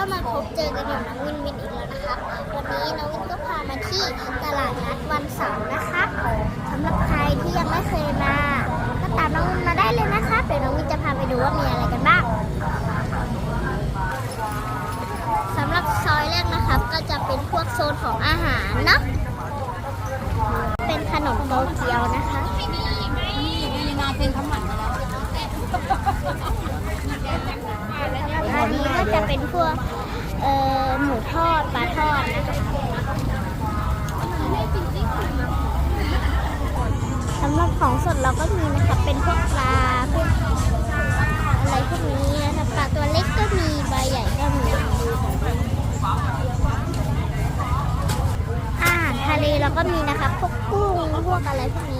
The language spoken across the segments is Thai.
ก็มาพบเจอกันอยู่น้องวินวินอีกแล้วนะครับ วันนี้น้องวินก็พามาที่ตลาดนัดวันเสาร์นะคะสำหรับใครที่ยังไม่เคยมา ก็ตามน้องวินมาได้เลยนะคะเดี๋ยวน้องวินจะพาไปดูว่ามีอะไรกันบ้างสำหรับซอยแรกนะครับ ก็จะเป็นพวกโซนของอาหารเนาะเป็นขนมโตเกียวนะคะ อันนี้ก็จะเป็นพวกเอ่อหมูทอดปลาทอดนะคะสำหรับของ สดเราก็มีนะคะ เป็นพวกปลาพวกอะไรพวกนี้นะคะปลาตัวเล็กก็มีปลาใหญ่ก็มีอาหารทะเลเราก็มีนะคะพวกกุ้งพวกอะไรพวกนี้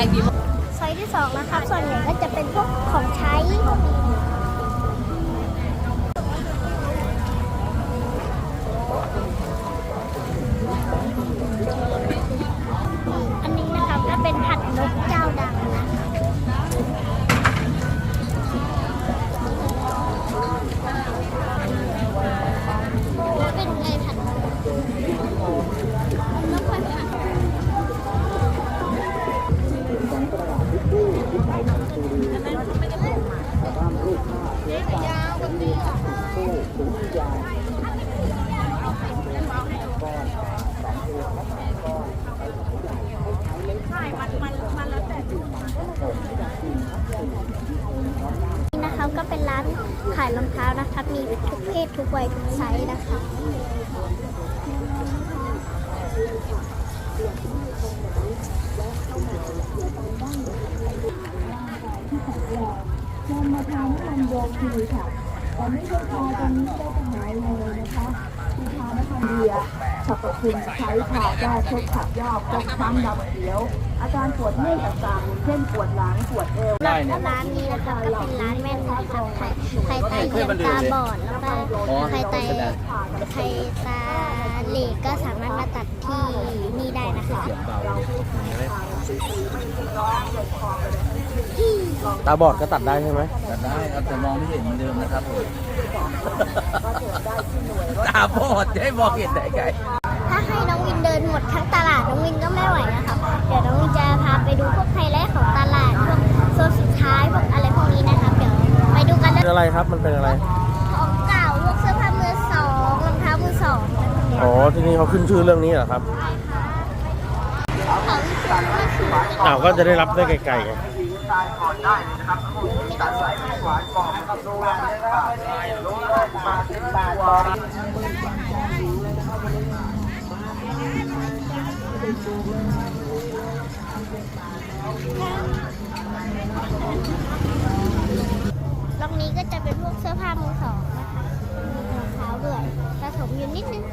แข่งกี่โมงซส์ที่สองนะครับ ส่วนใหญ่ก็จะ ขายรองเท้านะครับ มีทุกเพศทุกวัยทุกไซส์นะคะนำมาทำให้มันโยกทีค่ะแต่ไม่ใช่พอตรงนี้ก็จะหายเลยนะคะที่ทานนะคะเบียร์สรรพคุณใช้ผ่าได้ทุกขับยอกพกช้ำดำเขียว อาการปวดเมื่อยต่างๆเช่นปวดหลังปวดเอวร้านนี้นะครับก็เป็นร้านแว่นนะครับ ใครใครตาเทียมตาบอดแล้วก็ใครตาใครตาเหล็กก็สามารถมาตัดที่นี่ได้นะคะตาบอดก็ตัดได้ใช่ไหมตัดได้ครับแต่มองไม่เห็นเหมือนเดิมนะครับผมตาบอดจะให้มองเห็นได้ไงถ้าให้น้องวินเดินหมดทั้งตลาดน้องวินก็ไม่ไหวนะครับ เดี๋ยวน้องวินจะพาไปดูพวกไฮไลท์ของตลาดพวกโซนสุดท้ายพวกอะไรพวกนี้นะครับเดี๋ยวไปดูกันเลยเป็นอะไรครับ มันเป็นอะไร ของเก่าพวกเสื้อผ้ามือสองรองเท้ามือสองอะไรพวกเนี้ยอ๋อ ที่นี่เขาขึ้นชื่อเรื่องนี้เหรอครับของที่ซื้อก็คืออ้าวก็จะได้รับได้ไกลๆไงน ตรงนี้ก็จะเป็นพวกเสื้อผ้ามือสองนะคะมีรองเท้าด้วยผสมอยู่นิดนึง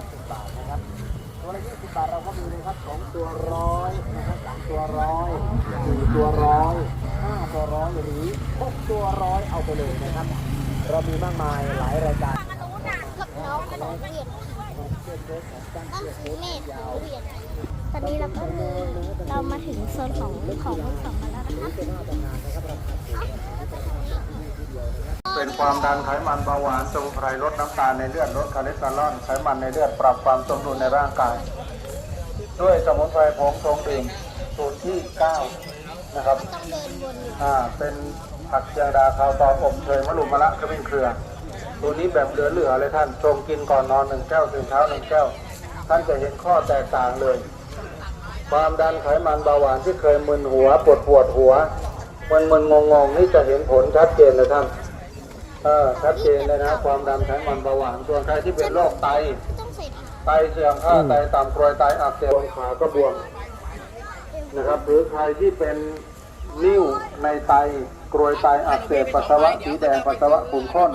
90 บาทนะครับ ตัวละ20 บาทเราก็มีนะครับ2ตัวร้อยนะครับ3ตัวร้อย4ตัวร้อย5ตัวร้อยหรือ6ตัวร้อยเอาไปเลยนะครับ เรามีมากมายหลายรายการฝั่งนู้นกับน้องน้ต้องนตอนนี้เราก็มีเรามาถึงโซนของของคนสองมาแล้วนะคะ เป็นความดันไขมันเบาหวานสมุนไพรลดน้ำตาลในเลือดลดคอเลสเตอรอลไขมันในเลือดปรับความสมดุลในร่างกาย ด้วยสมุนไพรผงทรงดื่มสูตรที่ 9 นะครับต้องเดินวนอยู่อ่าเป็นผักเชียงดาข้าวตอกอบเชยมะลุมมะละขมิ้นเครือตัวนี้แบบเหลือๆเลยท่านชงกินก่อนนอนหนึ่งแก้วตื่นเช้าหนึ่งแก้ว ท่านจะเห็นข้อแตกต่างเลย ความดันไขมันเบาหวานที่เคยมึนหัวปวดปวดหัวมันมึนงงงๆนี่จะเห็นผลชัดเจนเลยท่าน เออชัดเจนเลยนะ ความดันไขมันเบาหวานส่วนใครที่เป็นโรคไต ต้องใส่ถังไตเสื่อมค่าไตต่ำกรวยไตอักเสบขาก็บวมนะครับหรือใครที่เป็นนิ่วในไตกรวยไตอักเสบปัสสาวะสีแดงปัสสาวะขุ่นข้น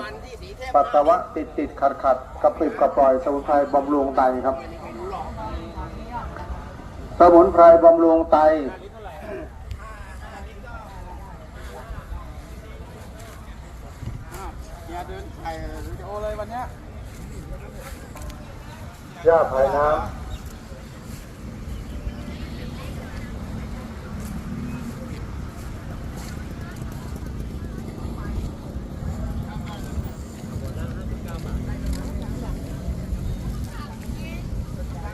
ปัสสาวะติดติดขัดขัดกระปิบกระปล่อยสมุนไพรบำรุงไตครับ สมุนไพรบำรุงไต อย่าเดิน ถ่ายวิดีโอเลยวันเนี้ยหญ้าภายน้ำ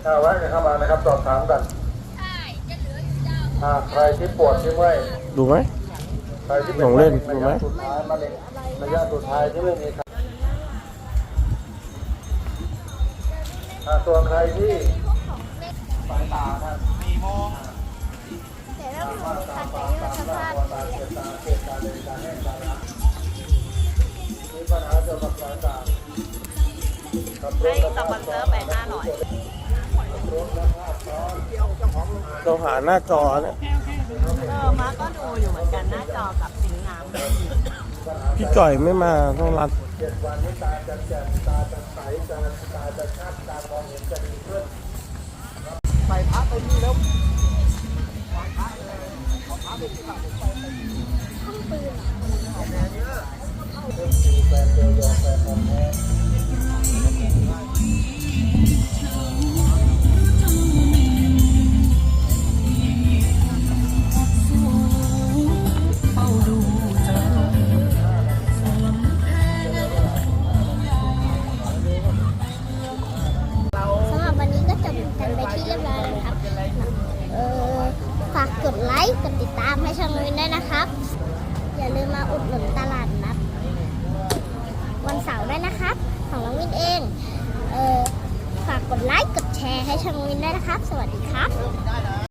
ถ้าแวะกันเข้ามานะครับสอบถามกันอ่าใครที่ปวดที่เมื่อย ดูไหม ใครที่เป็นลองเล่นระดูไหมยะสุดท้ายมะเร็งระยะสุดท้ายที่ไม่มีใคร ส่วนใครที่สายตาท่านแต่ถ้าหนูขัดใจว่าสภาพตาเจ็บตาเจ็บตาเลยตาแห้งตาล้ามีปัญหาเกี่ยวกับสายตาให้สปอนเซอร์ไปห้าร้อยเราหาหน้าจอเนี่ยเออมาก็ดูอยู่เหมือนกันหน้าจอกับสิงน้ำ พี่จ่อยไม่มาต้องรัดเจ็ดวันนี้ตาจะแจ่มตาจะใสจะตาจะชัดตามองเห็นจะดีขึ้นใส่พักไปนี่แล้วสำ ชมวินด้วยนะครับ สวัสดี